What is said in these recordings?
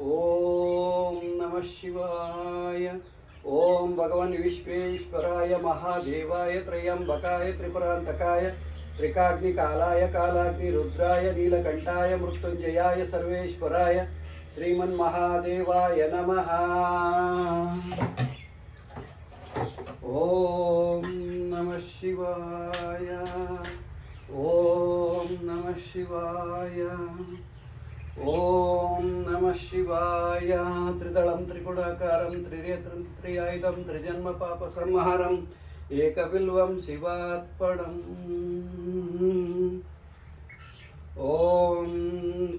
ओम नमः शिवाय। ओम भगवान विश्वेश्वराय, महादेवाय, त्रयंबकाय त्रिपुरांतकाय त्रिकाग्निकालाय, कालाग्निरुद्राय नीलकंठाय मृत्युंजयाय सर्वेश्वराय, श्रीमन्महादेवाय नमः। ओम नमः शिवाय। ओम नमः शिवाय। ఓం నమ శివాయ. త్రిదళం త్రిగుణాకారం త్రినేత్రం త్రియాయుధం త్రిజన్మ పాప సంహారం ఏకబిల్వం శివాత్పణం ఓం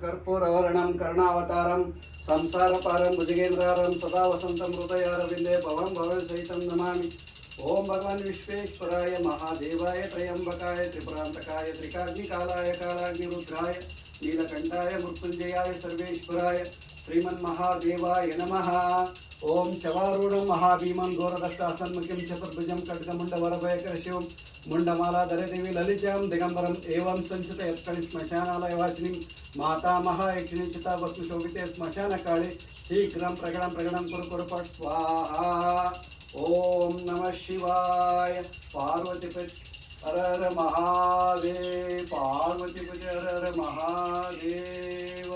కర్పూరవర్ణం కర్ణావతారం సంసారపారం భుజగేంద్రారం సదా వసంతం హృదయారవిందే భవం భవన్ సహితం నమామి. ఓం భగవాన్ విశ్వేశ్వరాయ మహాదేవాయ త్రయంబకాయ త్రిపురాంతకాయ త్రికాగ్నికాలాయ కాలాగ్నిరుద్రాయ. नीलकंठाय मृत्युञ्जयाय सर्वेश्वराय, श्रीमन्महादेवाय नमः। ॐ शवारूढं महाभीमं घोरदष्टासन्मुखिं शिव मुंडमाला मुण्डमालाधरदेवी ललिता दिगंबर एवं सञ्चित यत्कलि श्मशानालयवासिनीं मातामहायक्षिणीं चिताभक्तिशोभिते श्मशानकाले शीघ्रं शीघ्र प्रगणं कुरु कुरु स्वाहा। ओम नमः शिवाय। पार्वतीपृष्ठ ಹರ ಮಹಾದೇವ, ಪಾರ್ವತಿ ಪೂಜೆ ಹರ ಮಹಾದೇವ.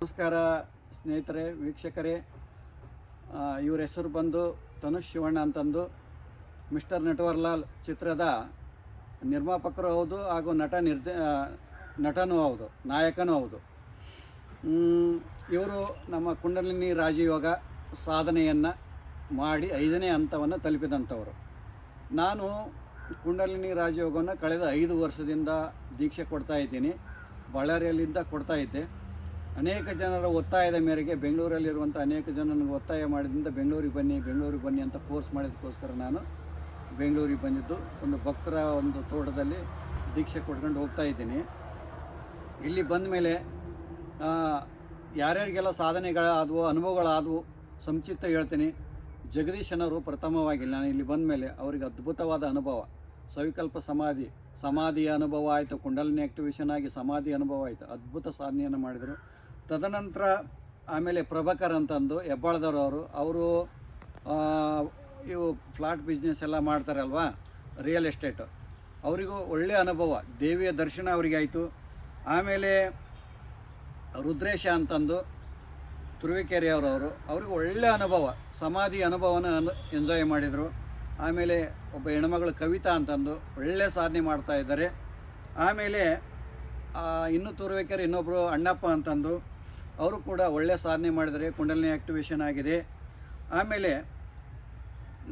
ನಮಸ್ಕಾರ ಸ್ನೇಹಿತರೆ, ವೀಕ್ಷಕರೇ. ಇವ್ರ ಹೆಸರು ಬಂದು ತನುಷ್ ಶಿವಣ್ಣ ಅಂತಂದು. ಮಿಸ್ಟರ್ ನಟವರ್ಲಾಲ್ ಚಿತ್ರದ ನಿರ್ಮಾಪಕರು ಹೌದು ಹಾಗೂ ನಟ ನಿರ್ದೇ ನಟನೂ ಹೌದು, ನಾಯಕನೂ ಹೌದು. ಇವರು ನಮ್ಮ ಕುಂಡಲಿನಿ ರಾಜಯೋಗ ಸಾಧನೆಯನ್ನು ಮಾಡಿ ಐದನೇ ಹಂತವನ್ನು ತಲುಪಿದಂಥವರು. ನಾನು ಕುಂಡಲಿನಿ ರಾಜಯೋಗವನ್ನು ಕಳೆದ ಐದು ವರ್ಷದಿಂದ ದೀಕ್ಷೆ ಕೊಡ್ತಾ ಇದ್ದೀನಿ. ಬಳ್ಳಾರಿಯಲ್ಲಿಂದ ಕೊಡ್ತಾ ಇದ್ದೆ. ಅನೇಕ ಜನರ ಒತ್ತಾಯದ ಮೇರೆಗೆ ಬೆಂಗಳೂರಲ್ಲಿರುವಂಥ ಅನೇಕ ಜನ ನನಗೆ ಒತ್ತಾಯ ಮಾಡಿದ್ರಿಂದ ಬೆಂಗಳೂರಿಗೆ ಬನ್ನಿ ಬೆಂಗಳೂರಿಗೆ ಬನ್ನಿ ಅಂತ ಫೋರ್ಸ್ ಮಾಡಿದಕ್ಕೋಸ್ಕರ ನಾನು ಬೆಂಗಳೂರಿಗೆ ಬಂದಿದ್ದು. ಒಂದು ಭಕ್ತರ ಒಂದು ತೋಟದಲ್ಲಿ ದೀಕ್ಷೆ ಕೊಟ್ಕೊಂಡು ಹೋಗ್ತಾ ಇದ್ದೀನಿ. ಇಲ್ಲಿ ಬಂದ ಮೇಲೆ ಯಾರ್ಯಾರಿಗೆಲ್ಲ ಸಾಧನೆಗಳಾದವು, ಅನುಭವಗಳಾದವು ಸಂಚಿತ ಹೇಳ್ತೀನಿ. ಜಗದೀಶನವರು ಪ್ರಥಮವಾಗಿ ನಾನು ಇಲ್ಲಿ ಬಂದ ಮೇಲೆ ಅವರಿಗೆ ಅದ್ಭುತವಾದ ಅನುಭವ. ಸವಿಕಲ್ಪ ಸಮಾಧಿ, ಸಮಾಧಿಯ ಅನುಭವ ಆಯಿತು. ಕುಂಡಲಿನಿ ಆ್ಯಕ್ಟಿವೇಶನ್ ಆಗಿ ಸಮಾಧಿ ಅನುಭವ ಆಯಿತು. ಅದ್ಭುತ ಸಾಧನೆಯನ್ನು ಮಾಡಿದರು. ತದನಂತರ ಆಮೇಲೆ ಪ್ರಭಾಕರ್ ಅಂತಂದು, ಹೆಬ್ಬಾಳದವರು ಅವರು ಇವು ಫ್ಲಾಟ್ ಬಿಸ್ನೆಸ್ ಎಲ್ಲ ಮಾಡ್ತಾರಲ್ವಾ ರಿಯಲ್ ಎಸ್ಟೇಟು ಅವರಿಗೂ ಒಳ್ಳೆಯ ಅನುಭವ. ದೇವಿಯ ದರ್ಶನ ಅವರಿಗೆ ಆಯಿತು. ಆಮೇಲೆ ರುದ್ರೇಶ ಅಂತಂದು ತುರುವೇಕೆರೆಯವರವರು ಅವ್ರಿಗೆ ಒಳ್ಳೆಯ ಅನುಭವ. ಸಮಾಧಿ ಅನುಭವನ ಅನು ಎಂಜಾಯ್ ಮಾಡಿದರು. ಆಮೇಲೆ ಒಬ್ಬ ಹೆಣ್ಮಗಳು ಕವಿತಾ ಅಂತಂದು ಒಳ್ಳೆಯ ಸಾಧನೆ ಮಾಡ್ತಾ ಇದ್ದಾರೆ. ಆಮೇಲೆ ಇನ್ನೂ ತೋರ್ಬೇಕಾದ್ರೆ ಇನ್ನೊಬ್ಬರು ಅಣ್ಣಪ್ಪ ಅಂತಂದು, ಅವರು ಕೂಡ ಒಳ್ಳೆಯ ಸಾಧನೆ ಮಾಡಿದರೆ ಕುಂಡಲಿನಿ ಆ್ಯಕ್ಟಿವೇಶನ್ ಆಗಿದೆ. ಆಮೇಲೆ,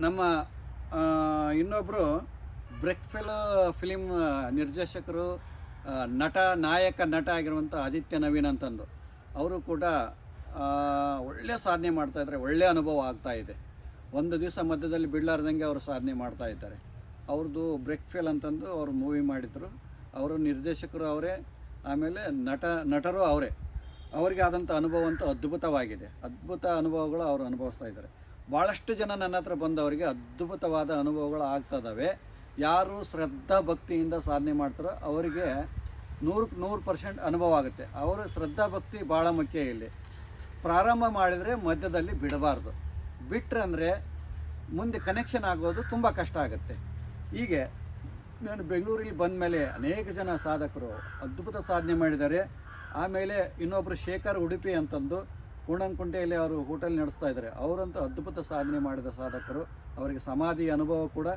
ನಮ್ಮ ಇನ್ನೊಬ್ಬರು ಬ್ರೆಕ್ಫೆಲ್ ಫಿಲಿಮ್ ನಿರ್ದೇಶಕರು ನಟ, ನಾಯಕ ನಟ ಆಗಿರುವಂಥ ಆದಿತ್ಯ ನವೀನ್ ಅಂತಂದು, ಅವರು ಕೂಡ ಒಳ್ಳೆಯ ಸಾಧನೆ ಮಾಡ್ತಾ ಇದ್ದಾರೆ. ಒಳ್ಳೆಯ ಅನುಭವ ಆಗ್ತಾ ಇದೆ. ಒಂದು ದಿವಸ ಮಧ್ಯದಲ್ಲಿ ಬಿಡಲಾರ್ದಂಗೆ ಅವರು ಸಾಧನೆ ಮಾಡ್ತಾ ಇದ್ದಾರೆ. ಅವ್ರದ್ದು ಬ್ರೇಕ್ ಫೇಲ್ ಅಂತಂದು ಅವರು ಮೂವಿ ಮಾಡಿದರು. ಅವರು ನಿರ್ದೇಶಕರು ಅವರೇ, ಆಮೇಲೆ ನಟ, ನಟರು ಅವರೇ. ಅವರಿಗೆ ಆದಂಥ ಅನುಭವ ಅಂತೂ ಅದ್ಭುತವಾಗಿದೆ. ಅದ್ಭುತ ಅನುಭವಗಳು ಅವರು ಅನುಭವಿಸ್ತಾ ಇದ್ದಾರೆ. ಭಾಳಷ್ಟು ಜನ ನನ್ನ ಹತ್ರ ಬಂದವರಿಗೆ ಅದ್ಭುತವಾದ ಅನುಭವಗಳು ಆಗ್ತದವೆ ಯಾರು ಶ್ರದ್ಧಾ ಭಕ್ತಿಯಿಂದ ಸಾಧನೆ ಮಾಡ್ತಾರೋ ಅವರಿಗೆ ನೂರಕ್ಕೆ ನೂರು ಪರ್ಸೆಂಟ್ ಅನುಭವ ಆಗುತ್ತೆ. ಅವರು ಶ್ರದ್ಧಾ ಭಕ್ತಿ ಭಾಳ ಮುಖ್ಯ ಇಲ್ಲಿ. ಪ್ರಾರಂಭ ಮಾಡಿದರೆ ಮಧ್ಯದಲ್ಲಿ ಬಿಡಬಾರ್ದು. ಬಿಟ್ಟರೆ ಅಂದರೆ ಮುಂದೆ ಕನೆಕ್ಷನ್ ಆಗೋದು ತುಂಬ ಕಷ್ಟ ಆಗುತ್ತೆ. ಹೀಗೆ ನಾನು ಬೆಂಗಳೂರಿಗೆ ಬಂದ ಮೇಲೆ ಅನೇಕ ಜನ ಸಾಧಕರು ಅದ್ಭುತ ಸಾಧನೆ ಮಾಡಿದ್ದಾರೆ. ಆಮೇಲೆ ಇನ್ನೊಬ್ಬರು ಶೇಖರ್ ಉಡುಪಿ ಅಂತಂದು ಕೂಣಂಕುಂಟೆಯಲ್ಲಿ ಅವರು ಹೋಟೆಲ್ ನಡೆಸ್ತಾ ಇದ್ದಾರೆ. ಅವರಂತೂ ಅದ್ಭುತ ಸಾಧನೆ ಮಾಡಿದ ಸಾಧಕರು. ಅವರಿಗೆ ಸಮಾಧಿ ಅನುಭವ ಕೂಡ,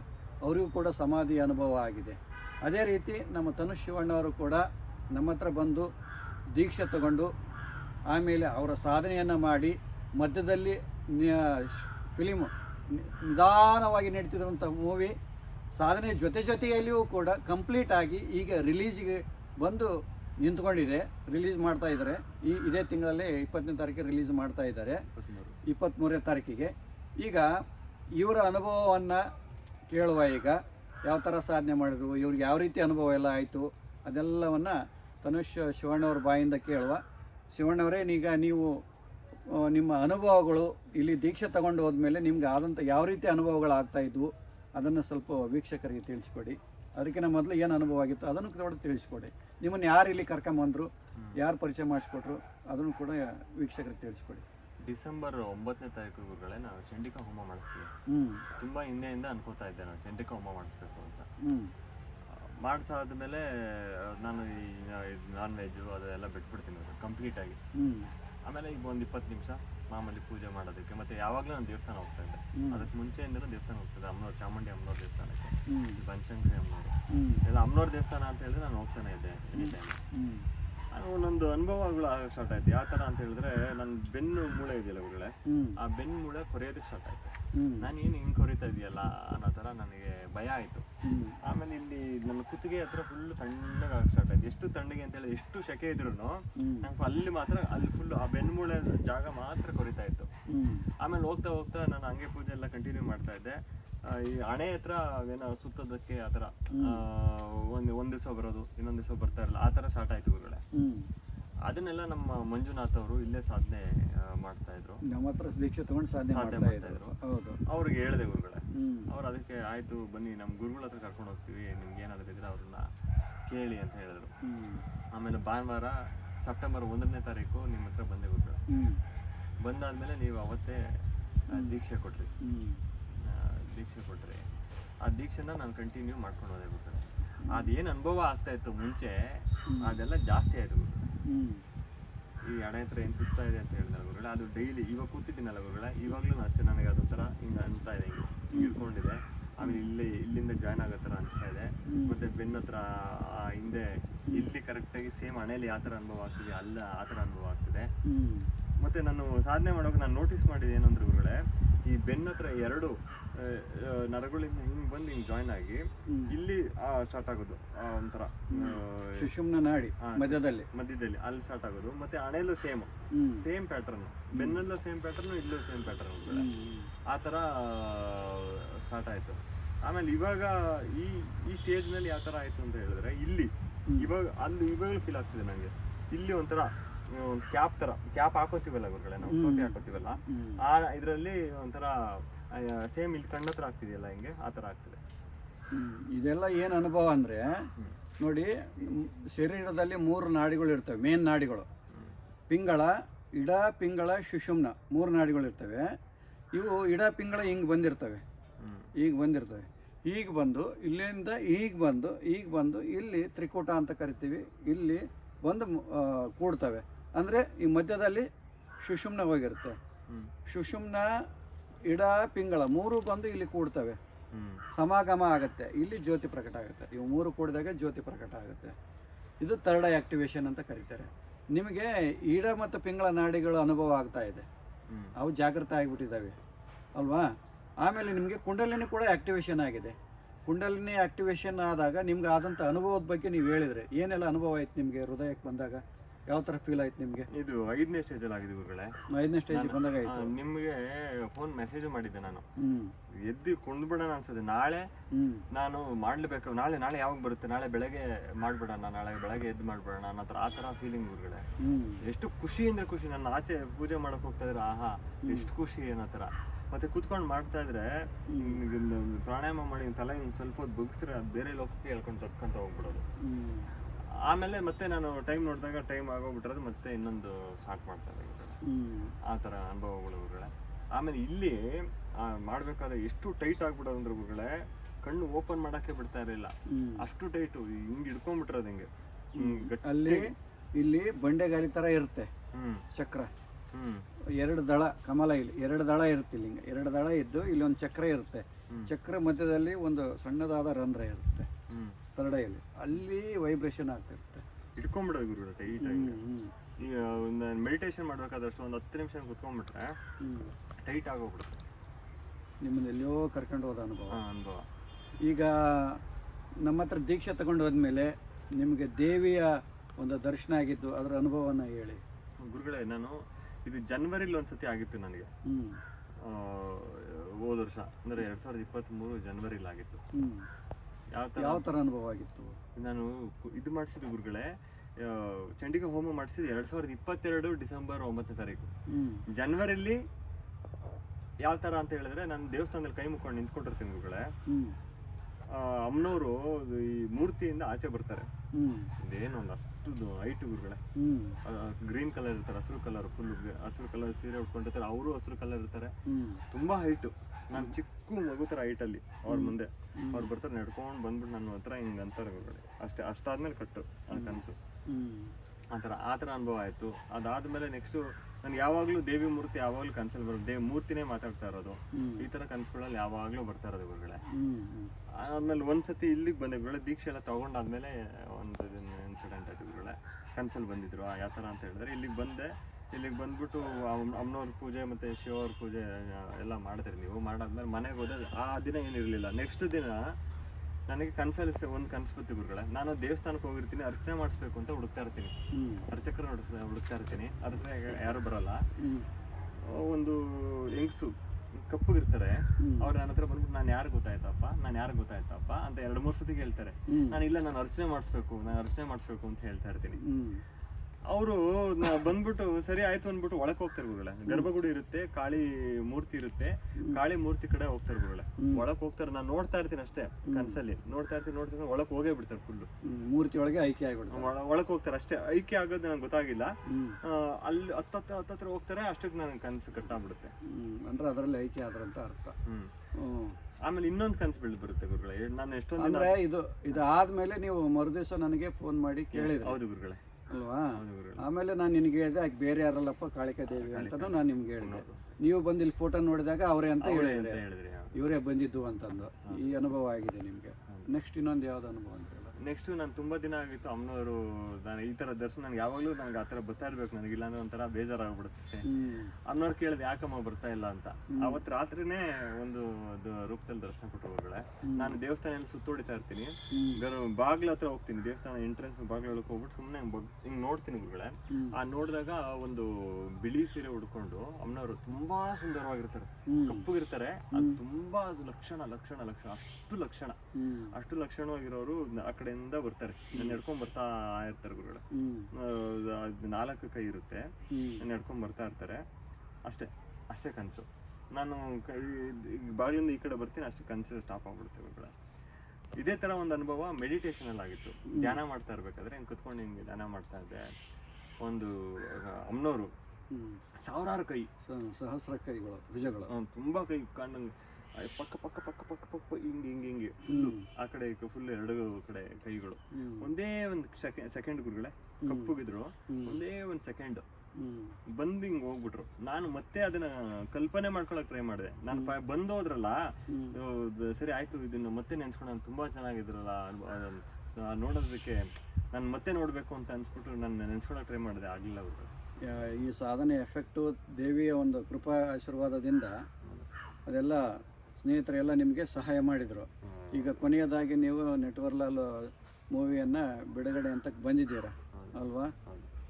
ಅವರಿಗೂ ಕೂಡ ಸಮಾಧಿ ಅನುಭವ ಆಗಿದೆ. ಅದೇ ರೀತಿ ನಮ್ಮ ತನು ಶಿವಣ್ಣವರು ಕೂಡ ನಮ್ಮ ಹತ್ರ ಬಂದು ದೀಕ್ಷೆ ತಗೊಂಡು, ಆಮೇಲೆ ಅವರ ಸಾಧನೆಯನ್ನು ಮಾಡಿ ಮಧ್ಯದಲ್ಲಿ ಫಿಲಿಮು ನಿಧಾನವಾಗಿ ನಡೀತಿರುವಂಥ ಮೂವಿ ಸಾಧನೆ ಜೊತೆ ಜೊತೆಯಲ್ಲಿಯೂ ಕೂಡ ಕಂಪ್ಲೀಟ್ ಆಗಿ ಈಗ ರಿಲೀಸಿಗೆ ಬಂದು ನಿಂತ್ಕೊಂಡಿದೆ. ರಿಲೀಸ್ ಮಾಡ್ತಾ ಇದ್ದಾರೆ. ಈ ಇದೇ ತಿಂಗಳಲ್ಲಿ ಇಪ್ಪತ್ತನೇ ತಾರೀಕಿಗೆ ರಿಲೀಸ್ ಮಾಡ್ತಾ ಇದ್ದಾರೆ. ಇಪ್ಪತ್ತ್ಮೂರನೇ ತಾರೀಕಿಗೆ. ಈಗ ಇವರ ಅನುಭವವನ್ನು ಕೇಳುವ ಈಗ ಯಾವ ಥರ ಸಾಧನೆ ಮಾಡಿದ್ರು, ಇವ್ರಿಗೆ ಯಾವ ರೀತಿ ಅನುಭವ ಎಲ್ಲ ಆಯಿತು, ಅದೆಲ್ಲವನ್ನು ತನುಷ್ ಶಿವಣ್ಣವ್ರ ಬಾಯಿಂದ ಕೇಳುವ. ಶಿವಣ್ಣವರೇ, ಈಗ ನೀವು ನಿಮ್ಮ ಅನುಭವಗಳು ಇಲ್ಲಿ ದೀಕ್ಷೆ ತಗೊಂಡು ಹೋದ್ಮೇಲೆ ನಿಮ್ಗೆ ಆದಂಥ ಯಾವ ರೀತಿ ಅನುಭವಗಳು ಆಗ್ತಾ ಇದ್ವು ಅದನ್ನು ಸ್ವಲ್ಪ ವೀಕ್ಷಕರಿಗೆ ತಿಳಿಸ್ಕೊಡಿ. ಅದಕ್ಕಿಂತ ಮೊದಲು ಏನು ಅನುಭವ ಆಗಿತ್ತು ಅದನ್ನು ಕೂಡ ತಿಳಿಸ್ಕೊಡಿ. ನಿಮ್ಮನ್ನು ಯಾರು ಇಲ್ಲಿ ಕರ್ಕೊಂಬಂದರು ಯಾರು ಪರಿಚಯ ಮಾಡಿಸ್ಕೊಟ್ರು ಅದನ್ನು ಕೂಡ ವೀಕ್ಷಕರಿಗೆ ತಿಳಿಸ್ಕೊಡಿ. ಡಿಸೆಂಬರ್ ಒಂಬತ್ತನೇ ತಾರೀಕು ಗುರುಗಳೇ ನಾವು ಚಂಡಿಕಾ ಹೋಮ ಮಾಡಿಸ್ತೀವಿ. ಹ್ಞೂ ತುಂಬ ಹಿಂದೆಯಿಂದ ಅನ್ಕೋತಾ ಇದ್ದೆ ನಾವು ಚಂಡಿಕಾ ಹೋಮ ಮಾಡಿಸ್ಬೇಕು ಅಂತ. ಹ್ಞೂ ಮಾಡಿಸಾದ್ಮೇಲೆ ನಾನು ಈ ನಾನ್ ವೆಜ್ಜು ಅದೆಲ್ಲ ಬಿಟ್ಬಿಡ್ತೀನಿ ಕಂಪ್ಲೀಟಾಗಿ ಹ್ಞೂ ಆಮೇಲೆ ಈಗ ಒಂದು ಇಪ್ಪತ್ತು ನಿಮಿಷ ಮಾಮೂಲಿ ಪೂಜೆ ಮಾಡೋದಕ್ಕೆ. ಮತ್ತೆ ಯಾವಾಗಲೂ ನಾನು ದೇವಸ್ಥಾನ ಹೋಗ್ತಾ ಇದ್ದೆ. ಅದಕ್ಕೆ ಮುಂಚೆಯಿಂದಲೂ ದೇವಸ್ಥಾನ ಹೋಗ್ತಿದ್ದೆ ಅಮ್ಮನವ್ರು ಚಾಮುಂಡಿ ಅಮ್ಮನವ್ರ ದೇವಸ್ಥಾನಕ್ಕೆ. ಬನ್ಶಂಕರಿ ಅಮ್ಮನವರು ಎಲ್ಲ ಅಮ್ಮನವ್ರ ದೇವಸ್ಥಾನ ಅಂತ ಹೇಳಿದ್ರೆ ನಾನು ಹೋಗ್ತಾನೆ ಇದ್ದೆ ಎನಿ ಟೈಮ್ ನಾನು ಒಂದೊಂದು ಅನುಭವಗಳು ಆಗಕ್ಕೆ ಸ್ಟಾರ್ಟ್ ಆಯ್ತು. ಯಾವ ಥರ ಅಂತ ಹೇಳಿದ್ರೆ ನನ್ನ ಬೆನ್ನು ಮೂಳೆ ಇದೆಯಲ್ಲ ಗುರುಗಳೇ? ಆ ಬೆನ್ನು ಮೂಳೆ ಕೊರೆಯೋದಕ್ಕೆ ಸ್ಟಾರ್ಟ್ ಆಯ್ತು. ನಾನು ಏನು ಹಿಂಗೆ ಕೊರಿತಾ ಇದೆಯಲ್ಲ ಅನ್ನೋ ಥರ ನನಗೆ ಭಯ ಆಯಿತು. ಆಮೇಲೆ ಇಲ್ಲಿ ನನ್ನ ಕುತ್ತಿಗೆ ಹತ್ರ ಫುಲ್ ತಣ್ಣಗೆ ಸ್ಟಾರ್ಟ್ ಆಯ್ತು. ಎಷ್ಟು ತಣ್ಣಗೆ ಅಂತ ಹೇಳಿ ಎಷ್ಟು ಸೆಕೆ ಇದ್ರು ನಂಗೆ ಅಲ್ಲಿ ಮಾತ್ರ ಅಲ್ಲಿ ಫುಲ್ ಆ ಬೆನ್ಮೂಳೆ ಜಾಗ ಮಾತ್ರ ಕೊರಿತಾ ಇತ್ತು. ಆಮೇಲೆ ಹೋಗ್ತಾ ಹೋಗ್ತಾ ನಾನು ಹಂಗೆ ಪೂಜೆ ಎಲ್ಲ ಕಂಟಿನ್ಯೂ ಮಾಡ್ತಾ ಇದ್ದೆ. ಈ ಹಣೆ ಹತ್ರ ಏನೋ ಸುತ್ತೋದಕ್ಕೆ ಆ ಥರ ಒಂದು ಒಂದು ದಿವಸ ಬರೋದು ಇನ್ನೊಂದು ದಿವಸ ಬರ್ತಾ ಇರಲ್ಲ. ಆ ಥರ ಸ್ಟಾರ್ಟ್ ಆಯ್ತು ಗುರುಗಳೇ. ಅದನ್ನೆಲ್ಲ ನಮ್ಮ ಮಂಜುನಾಥ್ ಅವರು ಇಲ್ಲೇ ಸಾಧನೆ ಮಾಡ್ತಾ ಇದ್ರು. ನಮ್ಮ ಹತ್ರ ದೀಕ್ಷೆ ತಗೊಂಡು ಸಾಧನೆ ಮಾಡ್ತಾ ಇದ್ರು. ಹೌದು. ಅವ್ರಿಗೆ ಹೇಳಿದೆ ಗುರುಗಳೇ. ಅವ್ರು ಅದಕ್ಕೆ ಆಯ್ತು ಬನ್ನಿ ನಮ್ಮ ಗುರುಗಳ ಹತ್ರ ಕರ್ಕೊಂಡು ಹೋಗ್ತೀವಿ ನಿಮ್ಗೆ ಏನಾದ್ರು ಇದ್ರೆ ಅವ್ರನ್ನ ಕೇಳಿ ಅಂತ ಹೇಳಿದ್ರು. ಆಮೇಲೆ ಭಾನುವಾರ ಸೆಪ್ಟೆಂಬರ್ ಒಂದನೇ ತಾರೀಕು ನಿಮ್ಮ ಹತ್ರ ಬಂದೆ ಗುರುಗಳು. ಬಂದಾದ್ಮೇಲೆ ನೀವು ಅವತ್ತೇ ದೀಕ್ಷೆ ಕೊಟ್ರಿ. ದೀಕ್ಷೆ ಕೊಟ್ರಿ. ಆ ದೀಕ್ಷೆನ ನಾನು ಕಂಟಿನ್ಯೂ ಮಾಡ್ಕೊಂಡು ಹೋದೆ ಗುರುಗಳೇ. ಅದೇನು ಅನುಭವ ಆಗ್ತಾ ಇತ್ತು ಮುಂಚೆ ಅದೆಲ್ಲ ಜಾಸ್ತಿ ಆಯ್ತು ಗುರುಗಳೇ. ಈ ಹಣೆ ಹತ್ರ ಏನ್ ಸುತ್ತಾ ಇದೆ ಅಂತ ಹೇಳಿದ ಗುರುಗಳ ಅದು ಡೈಲಿ ಇವಾಗ ಕೂತಿದ್ದೀನಲ್ಲ ಗುರುಗಳ ಇವಾಗಲೂ ಅಷ್ಟೇ ನನಗೆ ಅದೊಂಥರ ಹಿಂಗೆ ಅನಿಸ್ತಾ ಇದೆ ಹಿಂಗೆ ಹಿಡ್ಕೊಂಡಿದೆ ಆಮೇಲೆ ಇಲ್ಲಿ ಇಲ್ಲಿಂದ ಜಾಯ್ನ್ ಆಗೋ ತರ ಅನಿಸ್ತಾ ಇದೆ. ಮತ್ತೆ ಬೆನ್ನ ಹತ್ರ ಆ ಹಿಂದೆ ಇಲ್ಲಿ ಕರೆಕ್ಟಾಗಿ ಸೇಮ್ ಹಣೆಯಲ್ಲಿ ಯಾವ ಥರ ಅನುಭವ ಆಗ್ತಿದೆ ಅಲ್ಲ ಆ ತರ ಅನುಭವ ಆಗ್ತಿದೆ. ಮತ್ತೆ ನಾನು ಸಾಧನೆ ಮಾಡೋಕೆ ನಾನು ನೋಟಿಸ್ ಮಾಡಿದೆ ಏನಂದ್ರೆ ಗುರುಗಳೇ ಈ ಬೆನ್ನ ಹತ್ರ ಎರಡು ನರಗಳಿಂದ ಹಿಂಗೆ ಬಂದು ಹಿಂಗೆ ಜಾಯ್ನ್ ಆಗಿ ಇಲ್ಲಿ ಸ್ಟಾರ್ಟ್ ಆಗೋದು ಒಂಥರ ಸುಷುಮ್ನ ನಾಡಿ ಮಧ್ಯದಲ್ಲಿ. ಮಧ್ಯದಲ್ಲಿ ಅಲ್ಲಿ ಸ್ಟಾರ್ಟ್ ಆಗೋದು ಮತ್ತೆ ಹಣೆಯಲ್ಲೂ ಸೇಮ್ ಸೇಮ್ ಪ್ಯಾಟರ್ನ್ ಬೆನ್ನಲ್ಲೂ ಸೇಮ್ ಪ್ಯಾಟರ್ನ್ ಇಲ್ಲೂ ಸೇಮ್ ಪ್ಯಾಟರ್ನ್ ಆ ಥರ ಸ್ಟಾರ್ಟ್ ಆಯಿತು. ಆಮೇಲೆ ಇವಾಗ ಈ ಈ ಸ್ಟೇಜ್ನಲ್ಲಿ ಯಾವ ಥರ ಆಯಿತು ಅಂತ ಹೇಳಿದ್ರೆ ಇಲ್ಲಿ ಇವಾಗ ಅಲ್ಲಿ ಇವಾಗಲೂ ಫೀಲ್ ಆಗ್ತಿದೆ ನನಗೆ ಇಲ್ಲಿ ಒಂಥರ ಒಂದು ಕ್ಯಾಪ್ ಥರ ಕ್ಯಾಪ್ ಹಾಕೋತೀವಲ್ಲ ಗುರುಗಳೇ ನಾವು ಟೋಪಿ ಹಾಕೋತೀವಲ್ಲ ಆ ಇದರಲ್ಲಿ ಒಂಥರ ಸೇಮ್ ಇಲ್ಲಿ ಕಣ್ಣ ಹತ್ರ ಆಗ್ತಿದೆಯಲ್ಲ ಹಿಂಗೆ? ಆ ಥರ ಆಗ್ತಿದೆ. ಇದೆಲ್ಲ ಏನು ಅನುಭವ ಅಂದರೆ ನೋಡಿ ಶರೀರದಲ್ಲಿ ಮೂರು ನಾಡಿಗಳು ಇರ್ತವೆ ಮೇನ್ ನಾಡಿಗಳು. ಪಿಂಗಳ ಇಡ ಪಿಂಗಳ ಸುಷುಮ್ನ ಮೂರು ನಾಡಿಗಳು ಇರ್ತವೆ. ಇವು ಇಡ ಪಿಂಗಳ ಹಿಂಗೆ ಬಂದಿರ್ತವೆ. ಈಗ ಬಂದಿರ್ತವೆ. ಈಗ ಬಂದು ಇಲ್ಲಿಂದ ಈಗ ಬಂದು ಈಗ ಬಂದು ಇಲ್ಲಿ ತ್ರಿಕೂಟ ಅಂತ ಕರಿತೀವಿ. ಇಲ್ಲಿ ಬಂದು ಕೂಡ್ತವೆ. ಅಂದರೆ ಈ ಮಧ್ಯದಲ್ಲಿ ಸುಷುಮ್ನ ಹೋಗಿರುತ್ತೆ. ಶುಶುಮ್ನ ಸುಷುಮ್ನ ಇಡ ಪಿಂಗಳ ಮೂರು ಬಂದು ಇಲ್ಲಿ ಕೂಡ್ತವೆ. ಸಮಾಗಮ ಆಗುತ್ತೆ. ಇಲ್ಲಿ ಜ್ಯೋತಿ ಪ್ರಕಟ ಆಗುತ್ತೆ. ಇವು ಮೂರು ಕೂಡಿದಾಗ ಜ್ಯೋತಿ ಪ್ರಕಟ ಆಗುತ್ತೆ. ಇದು ಥರ್ಡ್ ಆಕ್ಟಿವೇಶನ್ ಅಂತ ಕರೀತಾರೆ. ನಿಮಗೆ ಈಡ ಮತ್ತು ಪಿಂಗಳ ನಾಡಿಗಳು ಅನುಭವ ಆಗ್ತಾ ಇದೆ. ಅವು ಜಾಗೃತ ಆಗಿಬಿಟ್ಟಿದ್ದಾವೆ. ಅಲ್ವಾ? ಆಮೇಲೆ ನಿಮಗೆ ಕುಂಡಲಿನಿ ಕೂಡ ಆಕ್ಟಿವೇಶನ್ ಆಗಿದೆ. ಕುಂಡಲಿನಿ ಆಕ್ಟಿವೇಶನ್ ಆದಾಗ ನಿಮ್ಗೆ ಆದಂಥ ಅನುಭವದ ಬಗ್ಗೆ ನೀವು ಹೇಳಿದರೆ ಏನೆಲ್ಲ ಅನುಭವ ಆಯ್ತು ನಿಮಗೆ ಹೃದಯಕ್ಕೆ ಬಂದಾಗ? ಯಾವ ತರ ಫೀಲ್ ಆಯ್ತು ನಿಮಗೆ? ಇದು ಐದನೇ ಸ್ಟೇಜಲ್ಲಿ ಆಗಿದೆ ಗುರುಗಳೇ. ಐದನೇ ಸ್ಟೇಜಿಗೆ ಬಂದಾಗ ನಿಮ್ಗೆ ನಿಮಗೆ ಫೋನ್ ಮೆಸೇಜ್ ಮಾಡಿದ್ದೆ ನಾನು. ಎದ್ದು ಕೊಂಡ್ಬಿಡೋಣ ಅನ್ಸುತ್ತೆ. ನಾಳೆ ನಾನು ಮಾಡ್ಲೇಬೇಕು. ನಾಳೆ ನಾಳೆ ಯಾವಾಗ ಬರುತ್ತೆ? ನಾಳೆ ಬೆಳಗ್ಗೆ ಮಾಡ್ಬಿಡೋಣ ನಾಳೆ ಬೆಳಗ್ಗೆ ಎದ್ದು ಮಾಡ್ಬಿಡೋಣ ಅನ್ನೋ ಥರ ಆ ತರ ಫೀಲಿಂಗ್ ಗುರುಗಳೇ. ಎಷ್ಟು ಖುಷಿ ಅಂದ್ರೆ ಖುಷಿ. ನನ್ನ ಆಚೆ ಪೂಜೆ ಮಾಡಕ್ ಹೋಗ್ತಾ ಇದ್ರೆ ಆಹಾ ಎಷ್ಟು ಖುಷಿ ಅನ್ನೋ ತರ. ಮತ್ತೆ ಕುತ್ಕೊಂಡು ಮಾಡ್ತಾ ಇದ್ರೆ ಪ್ರಾಣಾಯಾಮ ಮಾಡಿ ತಲೆ ಸ್ವಲ್ಪ ಹೊತ್ತು ಬಗ್ಸಿದ್ರೆ ಬೇರೆ ಲೋಕಕ್ಕೆ ಹೇಳ್ಕೊಂಡು ತಕ್ಕೊಂತ ಹೋಗ್ಬಿಡೋದು. ಆಮೇಲೆ ಮತ್ತೆ ನಾನು ಟೈಮ್ ನೋಡಿದಾಗ ಟೈಮ್ ಆಗೋಗ್ಬಿಟ್ರೆ ಮತ್ತೆ ಇನ್ನೊಂದು ಸಾಕ್ ಮಾಡ್ತಾ ಇದ್ದೆ. ಆ ಥರ ಅನುಭವಗಳು ಗುರುಗಳೇ. ಆಮೇಲೆ ಇಲ್ಲಿ ಮಾಡಬೇಕಾದ್ರೆ ಎಷ್ಟು ಟೈಟ್ ಆಗ್ಬಿಡೋದು ಅಂದ್ರೆ ಗುರುಗಳೇ ಕಣ್ಣು ಓಪನ್ ಮಾಡಕ್ಕೆ ಬಿಡ್ತಾ ಇರಲಿಲ್ಲ. ಅಷ್ಟು ಟೈಟು ಹಿಂಗೆ ಹಿಡ್ಕೊಂಡ್ಬಿಟ್ರದು ಹಿಂಗೆ. ಅಲ್ಲಿ ಇಲ್ಲಿ ಬಂಡೆಗಾಲಿ ಥರ ಇರುತ್ತೆ. ಚಕ್ರ. ಎರಡು ದಳ ಕಮಲ ಇಲ್ಲಿ. ಎರಡು ದಳ ಇರುತ್ತೆ ಇಲ್ಲಿ ಹಿಂಗೆ. ಎರಡು ದಳ ಇದ್ದು ಇಲ್ಲಿ ಒಂದು ಚಕ್ರ ಇರುತ್ತೆ. ಚಕ್ರ ಮಧ್ಯದಲ್ಲಿ ಒಂದು ಸಣ್ಣದಾದ ರಂಧ್ರ ಇರುತ್ತೆ. ತರಡೆಯಲ್ಲಿ ಅಲ್ಲಿ ವೈಬ್ರೇಷನ್ ಆಗ್ತಿರುತ್ತೆ. ಇಟ್ಕೊಂಡ್ಬಿಡೋದು ಗುರು ಟೈಟ್ ಈಗ ಒಂದು ಮೆಡಿಟೇಷನ್ ಮಾಡಬೇಕಾದಷ್ಟು ಒಂದು ಹತ್ತು ನಿಮಿಷ ಕುತ್ಕೊಂಡ್ಬಿಟ್ರೆ ಟೈಟ್ ಆಗೋಗ್ಬಿಡುತ್ತೆ. ನಿಮ್ಮನ್ನ ಎಲ್ಲಿಯೋ ಕರ್ಕೊಂಡು ಹೋದ ಅನುಭವ. ಅನುಭವ. ಈಗ ನಮ್ಮ ಹತ್ರ ದೀಕ್ಷೆ ತಗೊಂಡು ಹೋದ್ಮೇಲೆ ನಿಮಗೆ ದೇವಿಯ ಒಂದು ದರ್ಶನ ಆಗಿದ್ದು ಅದರ ಅನುಭವನ ಹೇಳಿ. ಗುರುಗಳೇ ನಾನು ಇದು ಜನ್ವರಿಲಿ ಒಂದ್ಸತಿ ಆಗಿತ್ತು ನನಗೆ. ಹೋದ ವರ್ಷ ಅಂದರೆ ಎರಡು ಸಾವಿರದ ಇಪ್ಪತ್ತ್ಮೂರು ಜನವರಿಲಿ ಆಗಿತ್ತು. ಯಾವ ಥರ ಥರ ಅನುಭವ ಆಗಿತ್ತು? ನಾನು ಇದು ಮಾಡಿಸಿದ್ದು ಗುರುಗಳೇ ಚಂಡಿಕಾ ಹೋಮ ಮಾಡಿಸಿದ್ದು ಎರಡ್ ಸಾವಿರದ ಇಪ್ಪತ್ತೆರಡು ಡಿಸೆಂಬರ್ ಒಂಬತ್ತನೇ ತಾರೀಕು. ಜನವರಿಲಿ ಯಾವ ಥರ ಅಂತ ಹೇಳಿದ್ರೆ ನಾನು ದೇವಸ್ಥಾನದಲ್ಲಿ ಕೈ ಮುಕ್ಕೊಂಡು ನಿಂತ್ಕೊಂಡಿರ್ತೀನಿ ಗುರುಗಳೇ. ಅಮ್ಮನವರು ಈ ಮೂರ್ತಿಯಿಂದ ಆಚೆ ಬರ್ತಾರೆ. ಇದೇನು ಒಂದು ಅಷ್ಟು ಹೈಟ್ ಗುರುಗಳೇ. ಗ್ರೀನ್ ಕಲರ್ ಇರ್ತಾರೆ ಹಸಿರು ಕಲರ್ ಫುಲ್ ಹಸಿರು ಕಲರ್ ಸೀರೆ ಉಟ್ಕೊಂಡಿರ್ತಾರೆ ಅವರು ಹಸಿರು ಕಲರ್ ಇರ್ತಾರೆ. ತುಂಬಾ ಹೈಟ್. ನಾನು ಚಿಕ್ಕ ಮಗು ಥರ ರೈಟ್ ಅಲ್ಲಿ ಅವ್ರ ಮುಂದೆ. ಅವ್ರು ಬರ್ತಾರೆ ನಡ್ಕೊಂಡು ಬಂದ್ಬಿಟ್ಟು ನನ್ನ ಹತ್ರ ಹಿಂಗೆ ಅಂತಾರೆ ಅಷ್ಟೇ ಅಷ್ಟಾದ್ಮೇಲೆ ಕಟ್ಟು ಆ ಕನಸು ಆತರ ಆ ಥರ ಆ ಥರ ಅನುಭವ ಆಯ್ತು. ಅದಾದಮೇಲೆ ನೆಕ್ಸ್ಟು ನನ್ಗೆ ಯಾವಾಗಲೂ ದೇವಿ ಮೂರ್ತಿ ಯಾವಾಗಲೂ ಕನಸಲ್ಲಿ ಬರೋದು ದೇವಿ ಮೂರ್ತಿನೇ ಮಾತಾಡ್ತಾ ಇರೋದು. ಈ ತರ ಕನಸುಗಳಲ್ಲಿ ಯಾವಾಗಲೂ ಬರ್ತಾ ಇರೋದು ಗುರುಗಳೇ ಆಮೇಲೆ ಒಂದ್ಸತಿ ಇಲ್ಲಿಗೆ ಬಂದೆ. ಗುರುಗಳೇ ದೀಕ್ಷೆ ಎಲ್ಲ ತಗೊಂಡಾದ್ಮೇಲೆ ಒಂದು ಇನ್ಸಿಡೆಂಟ್ ಆಯ್ತು ಗುರುಗಳೇ ಕನ್ಸಲ್ಲಿ ಬಂದಿದ್ರು ಆ, ಯಾವ ಥರ ಅಂತ ಹೇಳಿದ್ರೆ ಇಲ್ಲಿಗೆ ಬಂದೆ. ಇಲ್ಲಿಗೆ ಬಂದ್ಬಿಟ್ಟು ಅಮ್- ಅಮ್ಮನವ್ರ ಪೂಜೆ ಮತ್ತೆ ಶಿವವ್ರ ಪೂಜೆ ಎಲ್ಲ ಮಾಡ್ತೀರಿ ನೀವು. ಮಾಡಾದ್ಮೇಲೆ ಮನೆಗೆ ಹೋದ್ರೆ ಆ ದಿನ ಏನಿರಲಿಲ್ಲ ನೆಕ್ಸ್ಟ್ ದಿನ ನನಗೆ ಕನ್ಸಲ್ಲಿ ಒಂದು ಕನಸು ಬಂತು ಗುರುಗಳೇ. ನಾನು ದೇವಸ್ಥಾನಕ್ಕೆ ಹೋಗಿರ್ತೀನಿ ಅರ್ಚನೆ ಮಾಡಿಸ್ಬೇಕು ಅಂತ ಹುಡುಕ್ತಾ ಇರ್ತೀನಿ. ಹ್ಮ್. ಅರ್ಚಕರು ಹುಡುಕ್ತಾ ಹುಡುಕ್ತಾ ಇರ್ತೀನಿ. ಅರ್ಚನೆ ಯಾರು ಬರಲ್ಲ. ಹ್ಮ್ ಒಂದು ಹೆಂಗಸು ಕಪ್ಪಗಿರ್ತಾರೆ. ಹ್ಮ್. ಅವ್ರು ನನ್ನ ಹತ್ರ ಬಂದ್ಬಿಟ್ಟು ನಾನು ಯಾರು ಗೊತ್ತಾಯ್ತಪ್ಪ? ನಾನು ಯಾರು ಗೊತ್ತಾಯ್ತಪ್ಪ? ಅಂತ ಎರಡು ಮೂರು ಸತಿ ಹೇಳ್ತಾರೆ ಹ್ಮ್. ನಾನು ಇಲ್ಲ ನಾನು ಅರ್ಚನೆ ಮಾಡಿಸ್ಬೇಕು ನಾನು ಅರ್ಚನೆ ಮಾಡಿಸ್ಬೇಕು ಅಂತ ಹೇಳ್ತಾ ಇರ್ತೀನಿ. ಹ್ಮ್. ಅವರು ಬಂದ್ಬಿಟ್ಟು ಸರಿ ಆಯ್ತು ಅಂದ್ಬಿಟ್ಟು ಒಳಕ್ ಹೋಗ್ತಾರೆ ಗುರುಗಳ. ಗರ್ಭಗುಡಿ ಇರುತ್ತೆ ಕಾಳಿ ಮೂರ್ತಿ ಇರುತ್ತೆ ಕಾಳಿ ಮೂರ್ತಿ ಕಡೆ ಹೋಗ್ತಾರೆ ಗುರುಗಳ. ಒಳಕ್ ಹೋಗ್ತಾರೆ ನಾನು ನೋಡ್ತಾ ಇರ್ತೀನಿ ಅಷ್ಟೇ ಕನ್ಸಲ್ಲಿ. ನೋಡ್ತಾ ಇರ್ತೀನಿ ನೋಡ್ತೀನಿ ಒಳಕ್ ಹೋಗೇ ಬಿಡ್ತಾರೆ ಫುಲ್. ಮೂರ್ತಿ ಒಳಗೆ ಐಕ್ಯ ಆಗ್ಬಿಡ್ತಾರೆ. ಒಳಕ್ ಹೋಗ್ತಾರೆ ಅಷ್ಟೇ. ಐಕ್ಯ ಆಗೋದು ನಂಗೆ ಗೊತ್ತಾಗಿಲ್ಲ. ಅಲ್ಲಿ ಹತ್ತತ್ರ ಹತ್ತತ್ರ ಹೋಗ್ತಾರೆ ಅಷ್ಟಕ್ಕೆ ನನಗೆ ಕನ್ಸು ಕಟ್ಟಾಗ್ಬಿಡುತ್ತೆ. ಅಂದ್ರೆ ಅದರಲ್ಲಿ ಐಕೆ ಆದ್ರಂತ ಅರ್ಥ. ಆಮೇಲೆ ಇನ್ನೊಂದು ಕನ್ಸು ಬೀಳ್ ಬರುತ್ತೆ ಗುರುಗಳೇ. ನಾನು ಎಷ್ಟೊಂದು ಅಂದ್ರೆ ಇದು ಇದಾದ್ಮೇಲೆ ನೀವು ಮರುದಿವಸ ನನಗೆ ಫೋನ್ ಮಾಡಿ ಕೇಳಿದ್ರೆ. ಹೌದು ಗುರುಗಳೇ. ಅಲ್ವಾ? ಆಮೇಲೆ ನಾನು ನಿನಗೆ ಹೇಳಿದೆ ಆಕೆ ಬೇರೆ ಯಾರಲ್ಲಪ್ಪ ಕಾಳಿಕಾ ದೇವಿ ಅಂತನೂ ನಾನು ನಿಮ್ಗೆ ಹೇಳಿದೆ. ನೀವು ಬಂದು ಇಲ್ಲಿ ಫೋಟೋ ನೋಡಿದಾಗ ಅವರೇ ಅಂತ ಹೇಳಿದ್ರೆ. ಇವರೇ ಬಂದಿದ್ದು ಅಂತಂದು. ಈ ಅನುಭವ ಆಗಿದೆ ನಿಮಗೆ. ನೆಕ್ಸ್ಟ್ ಇನ್ನೊಂದು ಯಾವ್ದು ಅನುಭವ ಅಂತ ನೆಕ್ಸ್ಟ್ ನಾನು ತುಂಬಾ ದಿನ ಆಗಿತ್ತು ಅಮ್ಮನವರು ನಾನು ಈ ತರ ದರ್ಶನ ನನಗೆ ಯಾವಾಗಲೂ ನನಗೆ ಆ ಥರ ಬರ್ತಾ ಇರ್ಬೇಕು ನನಗೆ ಇಲ್ಲ ಅಂದ್ರೆ ಒಂಥರ ಬೇಜಾರಾಗ್ಬಿಡುತ್ತೆ. ಅಮ್ಮನವ್ರು ಕೇಳಿದೆ ಯಾಕಮ್ಮ ಬರ್ತಾ ಇಲ್ಲ ಅಂತ. ಅವತ್ತು ರಾತ್ರಿನೇ ಒಂದು ರೂಪದಲ್ಲಿ ದರ್ಶನ ಕೊಟ್ಟು ಹೋಗ್ಬೇಡ ನಾನು ದೇವಸ್ಥಾನ ಸುತ್ತೋಡಿತಾ ಇರ್ತೀನಿ. ಬಾಗ್ಲ ಹತ್ರ ಹೋಗ್ತೀನಿ ದೇವಸ್ಥಾನ ಎಂಟ್ರೆನ್ಸ್ ಬಾಗ್ಲೊಳಗೆ ಹೋಗ್ಬಿಟ್ಟು ಸುಮ್ಮನೆ ಹಿಂಗ್ ನೋಡ್ತೀನಿ ಗುರುಗಳೇ ಆ ನೋಡಿದಾಗ ಒಂದು ಬಿಳಿ ಸೀರೆ ಉಡ್ಕೊಂಡು ಅಮ್ಮನವರು ತುಂಬಾ ಸುಂದರವಾಗಿರ್ತಾರೆ. ಕಪ್ಪಗಿರ್ತಾರೆ. ಅದು ತುಂಬಾ ಲಕ್ಷಣ ಲಕ್ಷಣ ಲಕ್ಷಣ ಅಷ್ಟು ಲಕ್ಷಣ. ಅಷ್ಟು ಲಕ್ಷಣವಾಗಿರೋರು ಆ ಆ ಕಡೆಯಿಂದ ಬರ್ತಾರೆ. ನಡ್ಕೊಂಡ್ ಬರ್ತಾ ಇರ್ತಾರೆ ಗುರುಗಳು. ಅದು ನಾಲ್ಕು ಕೈ ಇರುತ್ತೆ. ನಡ್ಕೊಂಡ್ ಬರ್ತಾ ಇರ್ತಾರೆ. ಅಷ್ಟೇ ಅಷ್ಟೇ ಕನಸು. ನಾನು ಬಾಗಿಲಿಂದ ಈ ಕಡೆ ಬರ್ತೀನಿ ಅಷ್ಟೇ ಕನಸು ಸ್ಟಾಪ್ ಆಗ್ಬಿಡುತ್ತೆ ಗುರುಗಳ. ಇದೇ ತರ ಒಂದು ಅನುಭವ ಮೆಡಿಟೇಷನ್ ಅಲ್ಲಿ ಆಗಿತ್ತು. ಧ್ಯಾನ ಮಾಡ್ತಾ ಇರ್ಬೇಕಾದ್ರೆ ಹಿಂಗೆ ಕುತ್ಕೊಂಡು ಹಿಂಗೆ ಧ್ಯಾನ ಮಾಡ್ತಾ ಇದ್ದೆ. ಒಂದು ಅಮ್ನೋರು ಸಾವಿರಾರು ಕೈ. ಸಹಸ್ರ ಕೈಗಳು ಭುಜಗಳು. ತುಂಬಾ ಕೈ ಕಂಡಂಗೆ ಪಕ್ಕ ಪಕ್ಕ ಪಕ್ಕ ಪಕ್ಕ ಪಕ್ಕ ಹಿಂಗೆ ಹಿಂಗೆ ಹಿಂಗೆ ಫುಲ್ಲು ಆ ಕಡೆ ಫುಲ್ ಎರಡು ಕಡೆ ಕೈಗಳು. ಒಂದೇ ಒಂದು ಸೆಕೆಂಡ್ ಗುರುಗಳೇ ಕಪ್ಪುಗಿದ್ರು ಒಂದೇ ಒಂದು ಸೆಕೆಂಡ್ ಬಂದ್ ಹಿಂಗ್ ಹೋಗ್ಬಿಟ್ರು. ನಾನು ಮತ್ತೆ ಅದನ್ನ ಕಲ್ಪನೆ ಮಾಡ್ಕೊಳಕ್ ಟ್ರೈ ಮಾಡಿದೆ. ನಾನು ಬಂದೋದ್ರಲ್ಲ. ಸರಿ ಆಯ್ತು ಇದನ್ನ ಮತ್ತೆ ನೆನ್ಸ್ಕೊಂಡು ನಾನು ತುಂಬಾ ಚೆನ್ನಾಗಿದ್ರಲ್ಲ ನೋಡೋದಕ್ಕೆ ನಾನು ಮತ್ತೆ ನೋಡ್ಬೇಕು ಅಂತ ಅನ್ಸ್ಬಿಟ್ಟು ನಾನು ನೆನ್ಸ್ಕೊಳಕ್ ಟ್ರೈ ಮಾಡಿದೆ ಆಗ್ಲಿಲ್ಲ ಅವರು ಈ ಸಾಧನೆ ಎಫೆಕ್ಟು ದೇವಿಯ ಒಂದು ಕೃಪಾ ಆಶೀರ್ವಾದದಿಂದ ಅದೆಲ್ಲ ಸ್ನೇಹಿತರೆಲ್ಲ ನಿಮಗೆ ಸಹಾಯ ಮಾಡಿದರು. ಈಗ ಕೊನೆಯದಾಗಿ ನೀವು ನೆಟ್ವರ್ಲಾಲ್ ಮೂವಿಯನ್ನು ಬಿಡುಗಡೆ ಅಂತ ಬಂದಿದ್ದೀರಾ? ಅಲ್ವಾ?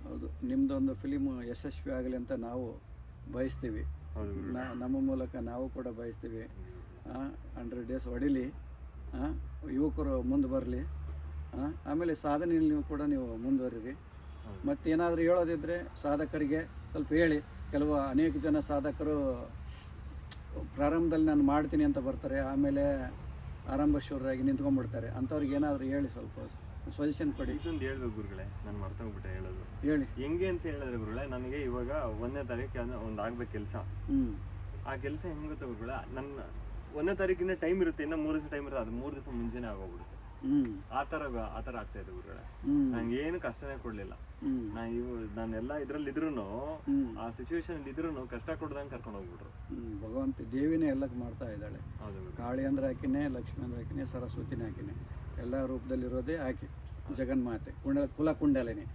ಹೌದು. ನಿಮ್ಮದೊಂದು ಫಿಲಿಮ್ ಯಶಸ್ವಿ ಆಗಲಿ ಅಂತ ನಾವು ಬಯಸ್ತೀವಿ. ನಮ್ಮ ಮೂಲಕ ನಾವು ಕೂಡ ಬಯಸ್ತೀವಿ. ಹಂಡ್ರೆಡ್ ಡೇಸ್ ಹೊಡಿಲಿ. ಯುವಕರು ಮುಂದೆ ಬರಲಿ. ಆಮೇಲೆ ಸಾಧನೆಯಲ್ಲಿ ನೀವು ಕೂಡ ನೀವು ಮುಂದುವರಿರಿ. ಮತ್ತೇನಾದರೂ ಹೇಳೋದಿದ್ರೆ ಸಾಧಕರಿಗೆ ಸ್ವಲ್ಪ ಹೇಳಿ. ಕೆಲವು ಅನೇಕ ಜನ ಸಾಧಕರು ಪ್ರಾರಂಭದಲ್ಲಿ ನಾನು ಮಾಡ್ತೀನಿ ಅಂತ ಬರ್ತಾರೆ ಆಮೇಲೆ ಆರಂಭ ಶೂರರಾಗಿ ನಿಂತ್ಕೊಂಡ್ಬಿಡ್ತಾರೆ. ಅಂಥವ್ರಿಗೆ ಏನಾದರೂ ಹೇಳಿ ಸ್ವಲ್ಪ ಸಜೆಷನ್ ಕೊಡಿ. ಇದೊಂದು ಹೇಳ್ಬೇಕು ಗುರುಗಳೇ ನಾನು ಮರ್ತೋಗ್ಬಿಟ್ಟೆ ಹೇಳೋದು. ಹೇಳಿ. ಹೆಂಗೆ ಅಂತ ಹೇಳಿದ್ರೆ ಗುರುಗಳೇ ನನಗೆ ಇವಾಗ ಒಂದನೇ ತಾರೀಕು ಒಂದು ಆಗ್ಬೇಕು ಕೆಲಸ. ಹ್ಞೂ ಆ ಕೆಲಸ ಹೆಂಗೆ ಗೊತ್ತಾ ಗುರುಗಳೇ ನನ್ನ ಒಂದನೇ ತಾರೀಕಿನ ಟೈಮ್ ಇರುತ್ತೆ ಇನ್ನೂ ಮೂರು ದಿವಸ ಟೈಮ್ ಇರುತ್ತೆ ಅದು ಮೂರು ದಿವಸ ಮುಂಚೆನೇ ಆಗೋಗ್ಬಿಡುತ್ತೆ. ಹ್ಞೂ ಆ ಥರ ಆ ಥರ ಆಗ್ತಾ ಇದೆ ಗುರುಗಳೇ. ನಂಗೆ ಏನು ಕಷ್ಟನೇ ಕೊಡ್ಲಿಲ್ಲ. ನಾ ಇವು ನಾನೆಲ್ಲ ಇದ್ರಲ್ಲಿ ಇದ್ರು ಆ ಸಿಚುವೇಶನ್ ಇದ್ರು ಕಷ್ಟ ಕೊಡ್ದಂಗೆ ಕರ್ಕೊಂಡು ಹೋಗ್ಬಿಟ್ರು. ಭಗವಂತ ದೇವಿನೇ ಎಲ್ಲ ಮಾಡ್ತಾ ಇದ್ದಾಳೆ. ಕಾಳಿ ಅಂದ್ರೆ ಆಕಿನೇ ಲಕ್ಷ್ಮಿ ಅಂದ್ರೆ ಆಕಿನೇ ಸರಸ್ವತಿನೇ ಆಕಿನೇ. ಎಲ್ಲ ರೂಪದಲ್ಲಿರೋದೇ ಆಕೆ ಜಗನ್ಮಾತೆ. ಕುಂಡಲ ಕುಲ ಕುಂಡಲಿನಿ.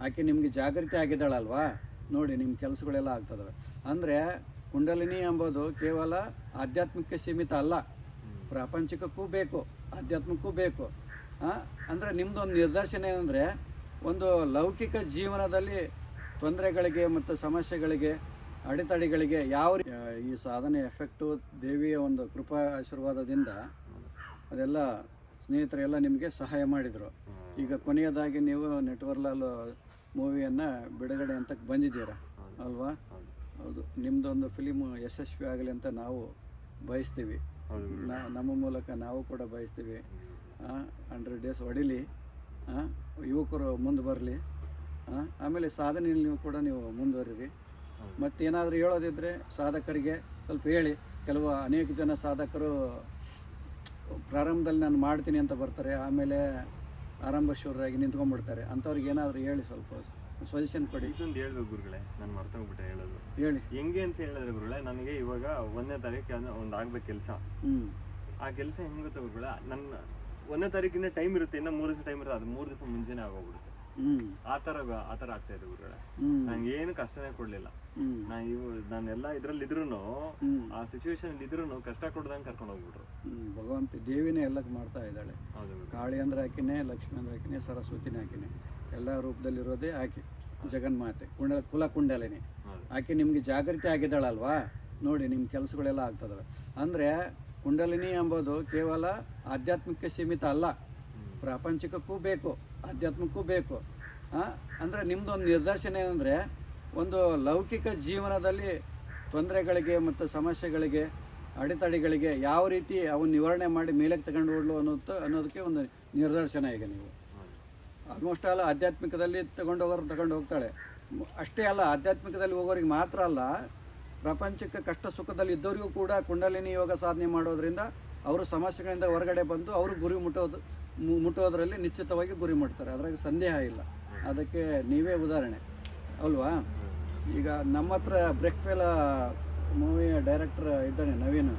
ಆಕೆ ನಿಮ್ಗೆ ಜಾಗೃತಿ ಆಗಿದ್ದಾಳಲ್ವಾ? ನೋಡಿ ನಿಮ್ಮ ಕೆಲಸಗಳೆಲ್ಲ ಆಗ್ತದವೆ. ಅಂದರೆ ಕುಂಡಲಿನಿ ಎಂಬುದು ಕೇವಲ ಆಧ್ಯಾತ್ಮಿಕ ಸೀಮಿತ ಅಲ್ಲ. ಪ್ರಾಪಂಚಿಕಕ್ಕೂ ಬೇಕು. ಆಧ್ಯಾತ್ಮಕ್ಕೂ ಬೇಕು. ಅಂದರೆ ನಿಮ್ಮದೊಂದು ನಿದರ್ಶನ ಏನಂದರೆ ಒಂದು ಲೌಕಿಕ ಜೀವನದಲ್ಲಿ ತೊಂದರೆಗಳಿಗೆ ಮತ್ತು ಸಮಸ್ಯೆಗಳಿಗೆ ಅಡೆತಡೆಗಳಿಗೆ ಯಾವ ಈ ಸಾಧನೆ ಎಫೆಕ್ಟು ದೇವಿಯ ಒಂದು ಕೃಪಾ ಆಶೀರ್ವಾದದಿಂದ ಅದೆಲ್ಲ ಸ್ನೇಹಿತರೆಲ್ಲ ನಿಮಗೆ ಸಹಾಯ ಮಾಡಿದರು. ಈಗ ಕೊನೆಯದಾಗಿ ನೀವು ನೆಟ್ವರ್ಲಾಲ್ ಮೂವಿಯನ್ನು ಬಿಡುಗಡೆ ಅಂತ ಬಂದಿದ್ದೀರಾ. ಅಲ್ವಾ? ಹೌದು. ನಿಮ್ಮದೊಂದು ಫಿಲಿಮು ಯಶಸ್ವಿ ಆಗಲಿ ಅಂತ ನಾವು ಬಯಸ್ತೀವಿ. ನಮ್ಮ ಮೂಲಕ ನಾವು ಕೂಡ ಬಯಸ್ತೀವಿ. ಹಂಡ್ರೆಡ್ ಡೇಸ್ ಹೊಡಿಲಿ. ಯುವಕರು ಮುಂದೆ ಬರಲಿ. ಆಮೇಲೆ ಸಾಧನೆಯಲ್ಲಿ ನೀವು ಕೂಡ ನೀವು ಮುಂದುವರಿರಿ. ಮತ್ತೆ ಮತ್ತೇನಾದರೂ ಹೇಳೋದಿದ್ರೆ ಸಾಧಕರಿಗೆ ಸ್ವಲ್ಪ ಹೇಳಿ. ಕೆಲವು ಅನೇಕ ಜನ ಸಾಧಕರು ಪ್ರಾರಂಭದಲ್ಲಿ ನಾನು ಮಾಡ್ತೀನಿ ಅಂತ ಬರ್ತಾರೆ. ಆಮೇಲೆ ಆರಂಭ ಶೂರರಾಗಿ ನಿಂತ್ಕೊಂಡ್ಬಿಡ್ತಾರೆ. ಅಂಥವ್ರಿಗೆ ಏನಾದರೂ ಹೇಳಿ ಸ್ವಲ್ಪ. ಸಜೆಷನ್ ಕೊಡಿ. ಇದೊಂದು ಹೇಳ್ಬೇಕು ಗುರುಗಳೇ ನಾನು ಮರ್ತೋಗ್ಬಿಟ್ಟೆ ಹೇಳೋದು. ಹೇಳಿ. ಹೆಂಗೆ ಅಂತ ಹೇಳಿದ್ರೆ ಗುರುಗಳೇ ನನಗೆ ಇವಾಗ ಒಂದನೇ ತಾರೀಕು ಒಂದು ಆಗ್ಬೇಕು ಕೆಲಸ. ಆ ಕೆಲಸ ಹೆಂಗ್ ಗೊತ್ತಾ ಗುರುಗಳೇ ನನ್ನ ಒಂದನೇ ತಾರೀಕಿನ ಟೈಮ್ ಇರುತ್ತೆ ಇನ್ನ ಮೂರು ದಿವಸ ಟೈಮ್ ಇರುತ್ತೆ ಅದು ಮೂರು ದಿವಸ ಮುಂಚೆನೆ ಆಗೋಗ್ಬಿಡುತ್ತೆ. ಆ ತರ ಆ ತರ ಆಗ್ತಾ ಇದೆ ಗುರುಗಳೇ. ನಂಗೆ ಏನು ಕಷ್ಟನೇ ಕೊಡ್ಲಿಲ್ಲ. ನಾ ಇವು ನಾನೆಲ್ಲ ಇದ್ರಲ್ಲಿ ಇದ್ರು ಆ ಸಿಚುವೇಶನ್ ಇದ್ರು ಕಷ್ಟ ಕೊಡ್ದಂಗೆ ಕರ್ಕೊಂಡು ಹೋಗ್ಬಿಟ್ರು. ಭಗವಂತ ದೇವಿನೇ ಎಲ್ಲಕ್ಕೆ ಮಾಡ್ತಾ ಇದ್ದಾಳೆ. ಕಾಳಿ ಅಂದ್ರೆ ಹಾಕಿನೇ ಲಕ್ಷ್ಮಿ ಅಂದ್ರೆ ಹಾಕಿನೇ ಸರಸ್ವತಿನೇ ಆಕಿನೇ. ಎಲ್ಲ ರೂಪದಲ್ಲಿರೋದೇ ಆಕೆ, ಜಗನ್ಮಾತೆ. ಕುಂಡಲ, ಕುಲ ಕುಂಡಲಿನಿ. ಆಕೆ ನಿಮಗೆ ಜಾಗೃತಿ ಆಗಿದ್ದಾಳಲ್ವಾ? ನೋಡಿ ನಿಮ್ಮ ಕೆಲಸಗಳೆಲ್ಲ ಆಗ್ತದವೆ. ಅಂದರೆ ಕುಂಡಲಿನಿ ಎಂಬುದು ಕೇವಲ ಆಧ್ಯಾತ್ಮಿಕ ಸೀಮಿತ ಅಲ್ಲ. ಪ್ರಾಪಂಚಿಕಕ್ಕೂ ಬೇಕು ಆಧ್ಯಾತ್ಮಕ್ಕೂ ಬೇಕು. ಅಂದರೆ ನಿಮ್ಮದೊಂದು ನಿರ್ದರ್ಶನ ಏನಂದರೆ, ಒಂದು ಲೌಕಿಕ ಜೀವನದಲ್ಲಿ ತೊಂದರೆಗಳಿಗೆ ಮತ್ತು ಸಮಸ್ಯೆಗಳಿಗೆ, ಅಡೆತಡೆಗಳಿಗೆ ಯಾವ ರೀತಿ ಅವನ್ನ ನಿವಾರಣೆ ಮಾಡಿ ಮೇಲಕ್ಕೆ ತಗೊಂಡು ಹೋಗ್ಲು ಅನ್ನೋದು ಅನ್ನೋದಕ್ಕೆ ಒಂದು ನಿರ್ದರ್ಶನ ಈಗ ನೀವು. ಆಲ್ಮೋಸ್ಟ್ ಅಲ್ಲ ಆಧ್ಯಾತ್ಮಿಕದಲ್ಲಿ ತಗೊಂಡು ಹೋಗೋರು ತಗೊಂಡು ಹೋಗ್ತಾಳೆ. ಅಷ್ಟೇ ಅಲ್ಲ, ಆಧ್ಯಾತ್ಮಿಕದಲ್ಲಿ ಹೋಗೋರಿಗೆ ಮಾತ್ರ ಅಲ್ಲ, ಪ್ರಪಂಚಕ್ಕೆ ಕಷ್ಟ ಸುಖದಲ್ಲಿ ಇದ್ದವರಿಗೂ ಕೂಡ ಕುಂಡಲಿನಿ ಯೋಗ ಸಾಧನೆ ಮಾಡೋದ್ರಿಂದ ಅವರು ಸಮಸ್ಯೆಗಳಿಂದ ಹೊರಗಡೆ ಬಂದು ಅವರು ಗುರಿ ಮುಟ್ಟೋದು ಮುಟ್ಟೋದರಲ್ಲಿ ನಿಶ್ಚಿತವಾಗಿ ಗುರಿ ಮುಟ್ತಾರೆ. ಅದ್ರಾಗ ಸಂದೇಹ ಇಲ್ಲ. ಅದಕ್ಕೆ ನೀವೇ ಉದಾಹರಣೆ. ಅಲ್ವಾ? ಈಗ ನಮ್ಮ ಹತ್ರ ಬ್ರೇಕ್ಫೇಲ ಮೂವಿಯ ಡೈರೆಕ್ಟರ್ ಇದ್ದಾನೆ ನವೀನ್.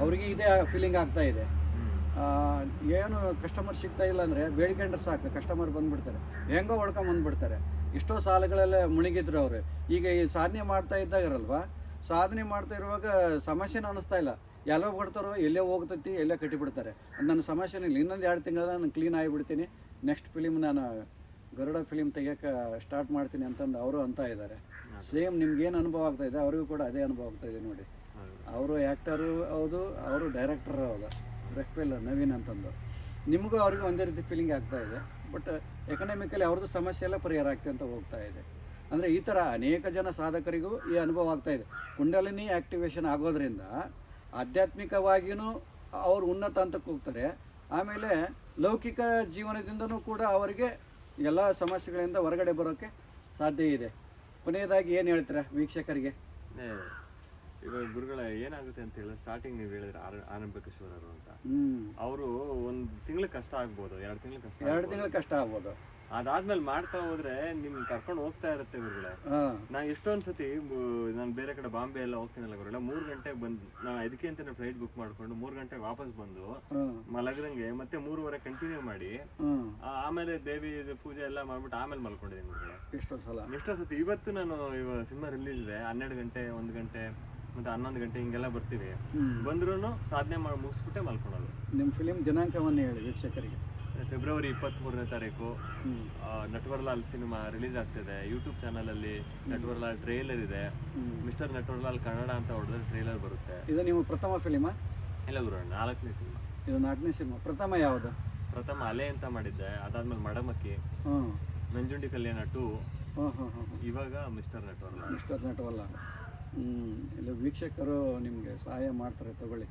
ಅವರಿಗೆ ಇದೇ ಫೀಲಿಂಗ್ ಆಗ್ತಾ ಇದೆ. ಏನು ಕಸ್ಟಮರ್ ಸಿಗ್ತಾ ಇಲ್ಲ ಅಂದರೆ ಬೇಡಿಕೊಂಡ್ರೆ ಸಾಕು ಕಸ್ಟಮರ್ ಬಂದ್ಬಿಡ್ತಾರೆ. ಹೆಂಗೋ ಹೊಡ್ಕೊಂಬಂದ್ಬಿಡ್ತಾರೆ ಎಷ್ಟೋ ಸಾಲಗಳೆಲ್ಲ ಮುಳುಗಿದ್ರು ಅವರು. ಈಗ ಈ ಸಾಧನೆ ಮಾಡ್ತಾ ಇದ್ದಾಗರಲ್ವಾ? ಸಾಧನೆ ಮಾಡ್ತಾ ಇರುವಾಗ ಸಮಸ್ಯೆನೂ ಅನ್ನಿಸ್ತಾ ಇಲ್ಲ. ಎಲ್ಲೋ ಬಿಡ್ತಾರೋ ಎಲ್ಲೇ ಹೋಗ್ತೈತಿ ಎಲ್ಲೇ ಕಟ್ಟಿಬಿಡ್ತಾರೆ. ನನ್ನ ಸಮಸ್ಯೆನೇ ಇಲ್ಲ. ಇನ್ನೊಂದು ಎರಡು ತಿಂಗಳ ನಾನು ಕ್ಲೀನ್ ಆಗಿಬಿಡ್ತೀನಿ. ನೆಕ್ಸ್ಟ್ ಫಿಲಿಮ್ ನಾನು ಗರುಡ ಫಿಲಿಮ್ ತೆಗಿಯೋಕೆ ಸ್ಟಾರ್ಟ್ ಮಾಡ್ತೀನಿ ಅಂತಂದು ಅವರು ಅಂತ ಇದ್ದಾರೆ. ಸೇಮ್ ನಿಮ್ಗೇನು ಅನುಭವ ಆಗ್ತಾ ಇದೆ ಅವರಿಗೂ ಕೂಡ ಅದೇ ಅನುಭವ ಆಗ್ತಾ ಇದೆ ನೋಡಿ. ಅವರು ಆ್ಯಕ್ಟರು ಹೌದು ಅವರು ಡೈರೆಕ್ಟರ್ ಹೌದು. ಬ್ರೆಕ್ಫೆಲ್ ನವೀನ್ ಅಂತಂದು. ನಿಮಗೂ ಅವ್ರಿಗೂ ಒಂದೇ ರೀತಿ ಫೀಲಿಂಗ್ ಆಗ್ತಾ ಇದೆ. ಬಟ್ ಎಕನಾಮಿಕಲಿ ಅವ್ರದ್ದು ಸಮಸ್ಯೆ ಎಲ್ಲ ಪರಿಹಾರ ಆಗ್ತಾ ಅಂತ ಹೋಗ್ತಾ ಇದೆ. ಅಂದರೆ ಈ ಥರ ಅನೇಕ ಜನ ಸಾಧಕರಿಗೂ ಈ ಅನುಭವ ಆಗ್ತಾ ಇದೆ. ಕುಂಡಲಿನಿ ಆ್ಯಕ್ಟಿವೇಶನ್ ಆಗೋದ್ರಿಂದ ಆಧ್ಯಾತ್ಮಿಕವಾಗಿಯೂ ಅವರು ಉನ್ನತ ಹಂತಕ್ಕೆ ಹೋಗ್ತಾರೆ. ಆಮೇಲೆ ಲೌಕಿಕ ಜೀವನದಿಂದನೂ ಕೂಡ ಅವರಿಗೆ ಎಲ್ಲ ಸಮಸ್ಯೆಗಳಿಂದ ಹೊರಗಡೆ ಬರೋಕ್ಕೆ ಸಾಧ್ಯ ಇದೆ. ಕೊನೆಯದಾಗಿ ಏನು ಹೇಳ್ತೀರಾ ವೀಕ್ಷಕರಿಗೆ? ಇವಾಗ ಗುರುಗಳ ಏನಾಗುತ್ತೆ ಅಂತ ಹೇಳಿದ್ರೆ ಸ್ಟಾರ್ಟಿಂಗ್ ನೀವು ಹೇಳಿದ್ರೆ ಆರ- ಆರಂಭಿಕೇಶ್ವರರು ಅಂತ. ಅವರು ಒಂದು ತಿಂಗಳು ಕಷ್ಟ ಆಗ್ಬೋದು ಎರಡು ತಿಂಗಳು ಕಷ್ಟ ಎರಡು. ತಿಂಗಳು ಕಷ್ಟ ಆಗ್ಬೋದು. ಅದಾದ್ಮೇಲೆ ಮಾಡ್ತಾ ಹೋದ್ರೆ ನಿಮ್ ಕರ್ಕೊಂಡು ಹೋಗ್ತಾ ಇರುತ್ತೆ ಗುರುಗಳೇ. ನಾ ಎಷ್ಟೊಂದ್ ಸತಿ ನಾನು ಬೇರೆ ಕಡೆ ಬಾಂಬೆ ಎಲ್ಲ ಹೋಗ್ತೀನಲ್ಲ ಗುರುಗಳ ಮೂರ್ ಗಂಟೆಗೆ ಬಂದ್ ನಾನು ಅದಕ್ಕೆ ಅಂತ ಫ್ಲೈಟ್ ಬುಕ್ ಮಾಡ್ಕೊಂಡು ಮೂರ್ ಗಂಟೆಗೆ ವಾಪಸ್ ಬಂದು ಮಲಗದಂಗೆ ಮತ್ತೆ ಮೂರುವರೆ ಕಂಟಿನ್ಯೂ ಮಾಡಿ ಆ- ಆಮೇಲೆ ದೇವಿ ಪೂಜೆ ಎಲ್ಲ ಮಾಡ್ಬಿಟ್ಟು ಆಮೇಲೆ ಮಲ್ಕೊಂಡಿದ್ದೀನಿ ಗುರುಗಳೇ. ಎಷ್ಟೋ ಸಲ ಎಷ್ಟೋ ಸತಿ ಇವತ್ತು ನಾನು ಇವಾಗ ಸಿನಿಮಾ ರಿಲೀಸ್ ಇದೆ ಹನ್ನೆರಡು ಗಂಟೆ ಒಂದ್ ಗಂಟೆ. ಮತ್ತೆ ಹನ್ನೊಂದು ಗಂಟೆ ಹಿಂಗೆಲ್ಲ ಬರ್ತೀವಿ. ಬಂದ್ರೂ ಸಾಧನೆ ಮಾಡಿ ಮುಗಿಸ್ಬಿಟ್ಟೆ ಮಲ್ಕೊಳೋದು ನಿಮ್ಮ ಫಿಲಿಮ್ ದಿನಾಂಕವನ್ನು ಹೇಳಿ ವೀಕ್ಷಕರಿಗೆ. ಫೆಬ್ರವರಿ ಇಪ್ಪತ್ತ್ಮೂರನೇ ತಾರೀಕು ನಟವರ್ಲಾಲ್ ನಟ್ವರ್ಲಾಲ್ ಸಿನಿಮಾ ರಿಲೀಸ್ ಆಗ್ತಿದೆ. ಯೂಟ್ಯೂಬ್ ಚಾನಲಲ್ಲಿ ನಟ್ವರ್ಲಾಲ್ ಟ್ರೇಲರ್ ಇದೆ. ಮಿಸ್ಟರ್ ನಟ್ವರ್ಲಾಲ್ ಕನ್ನಡ ಅಂತ ಹೊಡೆದ್ರೆ ಟ್ರೇಲರ್ ಬರುತ್ತೆ. ಇದು ನಿಮ್ಮ ಪ್ರಥಮ ಫಿಲಿಮಾ ಇಲ್ಲ ಗುರು ನಾಲ್ಕನೇ ಸಿನಿಮಾ. ಇದು ನಾಲ್ಕನೇ ಸಿನಿಮಾ. ಪ್ರಥಮ ಯಾವುದು? ಪ್ರಥಮ ಅಲೆ ಅಂತ ಮಾಡಿದ್ದೆ. ಅದಾದ್ಮೇಲೆ ಮಡಮಕ್ಕಿ ಮಂಜುಂಡಿ ನಂಜುಂಡಿ ಕಲ್ಯಾಣ ಟು ಇವಾಗ ಮಿಸ್ಟರ್ ನಟ್ವರ್ಲಾಲ್. ಮಿಸ್ಟರ್ ನಟವಲ್ಲ ಹ್ಞೂ ಇಲ್ಲಿ ವೀಕ್ಷಕರು ನಿಮಗೆ ಸಹಾಯ ಮಾಡ್ತಾರೆ ತಗೊಳ್ಳಿ.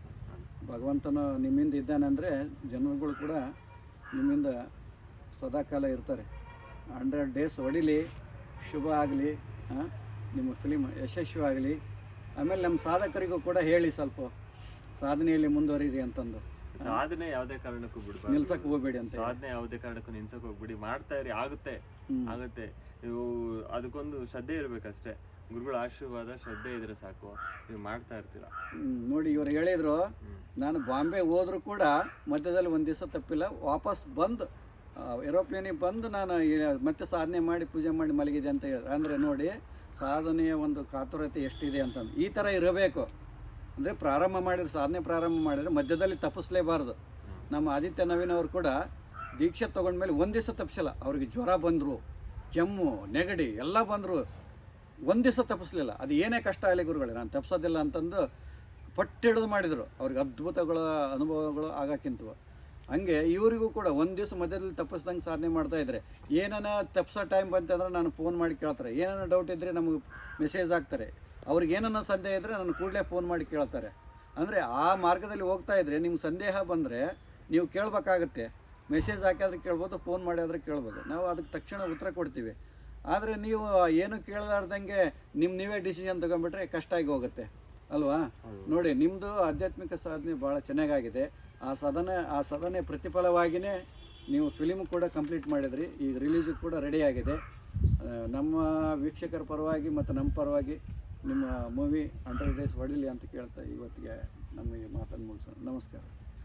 ಭಗವಂತನ ನಿಮ್ಮಿಂದ ಇದ್ದಾನೆಂದರೆ ಜನಗಳು ಕೂಡ ನಿಮ್ಮಿಂದ ಸದಾಕಾಲ ಇರ್ತಾರೆ. ಹಂಡ್ರೆಡ್ ಡೇಸ್ ಹೊಡಿಲಿ ಶುಭ ಆಗಲಿ ನಿಮ್ಮ ಫಿಲಿಮ್ ಯಶಸ್ವಿ ಆಗಲಿ ಆಮೇಲೆ ನಮ್ಮ ಸಾಧಕರಿಗೂ ಕೂಡ ಹೇಳಿ ಸ್ವಲ್ಪ ಸಾಧನೆಯಲ್ಲಿ ಮುಂದುವರಿರಿ ಅಂತಂದು. ಸಾಧನೆ ಯಾವುದೇ ಕಾರಣಕ್ಕೂ ಬಿಡ್ಬಾರ್ದು. ನಿಲ್ಸಕ್ಕೆ ಹೋಗ್ಬೇಡಿ ಅಂತ. ಸಾಧನೆ ಯಾವುದೇ ಕಾರಣಕ್ಕೂ ನಿಲ್ಸಕ್ ಹೋಗ್ಬೇಡಿ. ಮಾಡ್ತಾ ಇರಿ ಆಗುತ್ತೆ. ಆಗುತ್ತೆ. ನೀವು ಅದಕ್ಕೊಂದು ಶ್ರದ್ಧೆ ಇರ್ಬೇಕಷ್ಟೇ. ಗುರುಗಳ ಆಶೀರ್ವಾದ, ಶ್ರದ್ಧೆ ಇದ್ರೆ ಸಾಕು. ನೀವು ಮಾಡ್ತಾ ಇರ್ತೀರ? ನೋಡಿ ಇವ್ರು ಹೇಳಿದ್ರು, ನಾನು ಬಾಂಬೆ ಹೋದರೂ ಕೂಡ ಮಧ್ಯದಲ್ಲಿ ಒಂದು ದಿವಸ ತಪ್ಪಿಲ್ಲ. ವಾಪಸ್ ಬಂದು ಏರೋಪ್ಲೇನಿಗೆ ಬಂದು ನಾನು ಮತ್ತೆ ಸಾಧನೆ ಮಾಡಿ, ಪೂಜೆ ಮಾಡಿ ಮಲಗಿದೆ ಅಂತ ಹೇಳಿದ್ರು. ಅಂದರೆ ನೋಡಿ, ಸಾಧನೆಯ ಒಂದು ಕಾತುರತೆ ಎಷ್ಟಿದೆ ಅಂತಂದು ಈ ಥರ ಇರಬೇಕು. ಅಂದರೆ ಪ್ರಾರಂಭ ಮಾಡಿದ್ರೆ, ಸಾಧನೆ ಪ್ರಾರಂಭ ಮಾಡಿದ್ರೆ ಮಧ್ಯದಲ್ಲಿ ತಪ್ಪಿಸ್ಲೇಬಾರ್ದು. ನಮ್ಮ ಆದಿತ್ಯ ನವೀನ್ ಅವರು ಕೂಡ ದೀಕ್ಷೆ ತೊಗೊಂಡ್ಮೇಲೆ ಒಂದು ದಿವಸ ತಪ್ಪಿಸಲ್ಲ. ಅವ್ರಿಗೆ ಜ್ವರ ಬಂದರು, ಕೆಮ್ಮು, ನೆಗಡಿ ಎಲ್ಲ ಬಂದರು. ಒಂದು ದಿವಸ ತಪ್ಪಿಸ್ಲಿಲ್ಲ. ಅದು ಏನೇ ಕಷ್ಟ ಆಗಲಿ ಗುರುಗಳೇ, ನಾನು ತಪ್ಪಿಸೋದಿಲ್ಲ ಅಂತಂದು ಪಟ್ಟಿಡಿದು ಮಾಡಿದರು. ಅವ್ರಿಗೆ ಅದ್ಭುತಗಳ ಅನುಭವಗಳು ಆಗಕ್ಕಿಂತವು ಹಂಗೆ ಇವರಿಗೂ ಕೂಡ ಒಂದು ದಿವಸ ಮಧ್ಯದಲ್ಲಿ ತಪ್ಪಿಸ್ದಂಗೆ ಸಾಧನೆ ಮಾಡ್ತಾ ಇದ್ದರೆ ಏನಾನ ತಪ್ಪಿಸೋ ಟೈಮ್ ಬಂತಂದ್ರೆ ನಾನು ಫೋನ್ ಮಾಡಿ ಕೇಳ್ತಾರೆ. ಏನಾನ ಡೌಟ್ ಇದ್ದರೆ ನಮಗೆ ಮೆಸೇಜ್ ಹಾಕ್ತಾರೆ. ಅವ್ರಿಗೆ ಏನನ್ನ ಸಂದೇಹ ಇದ್ದರೆ ನಾನು ಕೂಡಲೇ ಫೋನ್ ಮಾಡಿ ಕೇಳ್ತಾರೆ. ಅಂದರೆ ಆ ಮಾರ್ಗದಲ್ಲಿ ಹೋಗ್ತಾ ಇದ್ದರೆ ನಿಮ್ಗೆ ಸಂದೇಹ ಬಂದರೆ ನೀವು ಕೇಳಬೇಕಾಗತ್ತೆ. ಮೆಸೇಜ್ ಹಾಕಿದ್ರೆ ಕೇಳ್ಬೋದು ಫೋನ್ ಮಾಡಿದ್ರೆ ಕೇಳ್ಬೋದು. ನಾವು ಅದಕ್ಕೆ ತಕ್ಷಣ ಉತ್ತರ ಕೊಡ್ತೀವಿ. ಆದರೆ ನೀವು ಏನು ಕೇಳಲಾರ್ದಂಗೆ ನಿಮ್ಮ ನೀವೇ ಡಿಸಿಷನ್ ತೊಗೊಂಡ್ಬಿಟ್ರೆ ಕಷ್ಟ ಆಗಿ ಹೋಗುತ್ತೆ. ಅಲ್ವಾ? ನೋಡಿ ನಿಮ್ಮದು ಆಧ್ಯಾತ್ಮಿಕ ಸಾಧನೆ ಭಾಳ ಚೆನ್ನಾಗಾಗಿದೆ. ಆ ಸಾಧನೆ ಆ ಸಾಧನೆ ಪ್ರತಿಫಲವಾಗಿಯೇ ನೀವು ಫಿಲಿಮ್ ಕೂಡ ಕಂಪ್ಲೀಟ್ ಮಾಡಿದ್ರಿ. ಈಗ ರಿಲೀಸ್ ಕೂಡ ರೆಡಿಯಾಗಿದೆ ನಮ್ಮ ವೀಕ್ಷಕರ ಪರವಾಗಿ ಮತ್ತು ನಮ್ಮ ಪರವಾಗಿ ನಿಮ್ಮ ಮೂವಿ ಹಂಡ್ರೆಡ್ ಡೇಸ್ ಹೊಡಿಲಿ ಅಂತ ಕೇಳ್ತಾ ಇವತ್ತಿಗೆ ನಮಗೆ ಮಾತನ್ನು ಮುಗಿಸೋಣ ನಮಸ್ಕಾರ.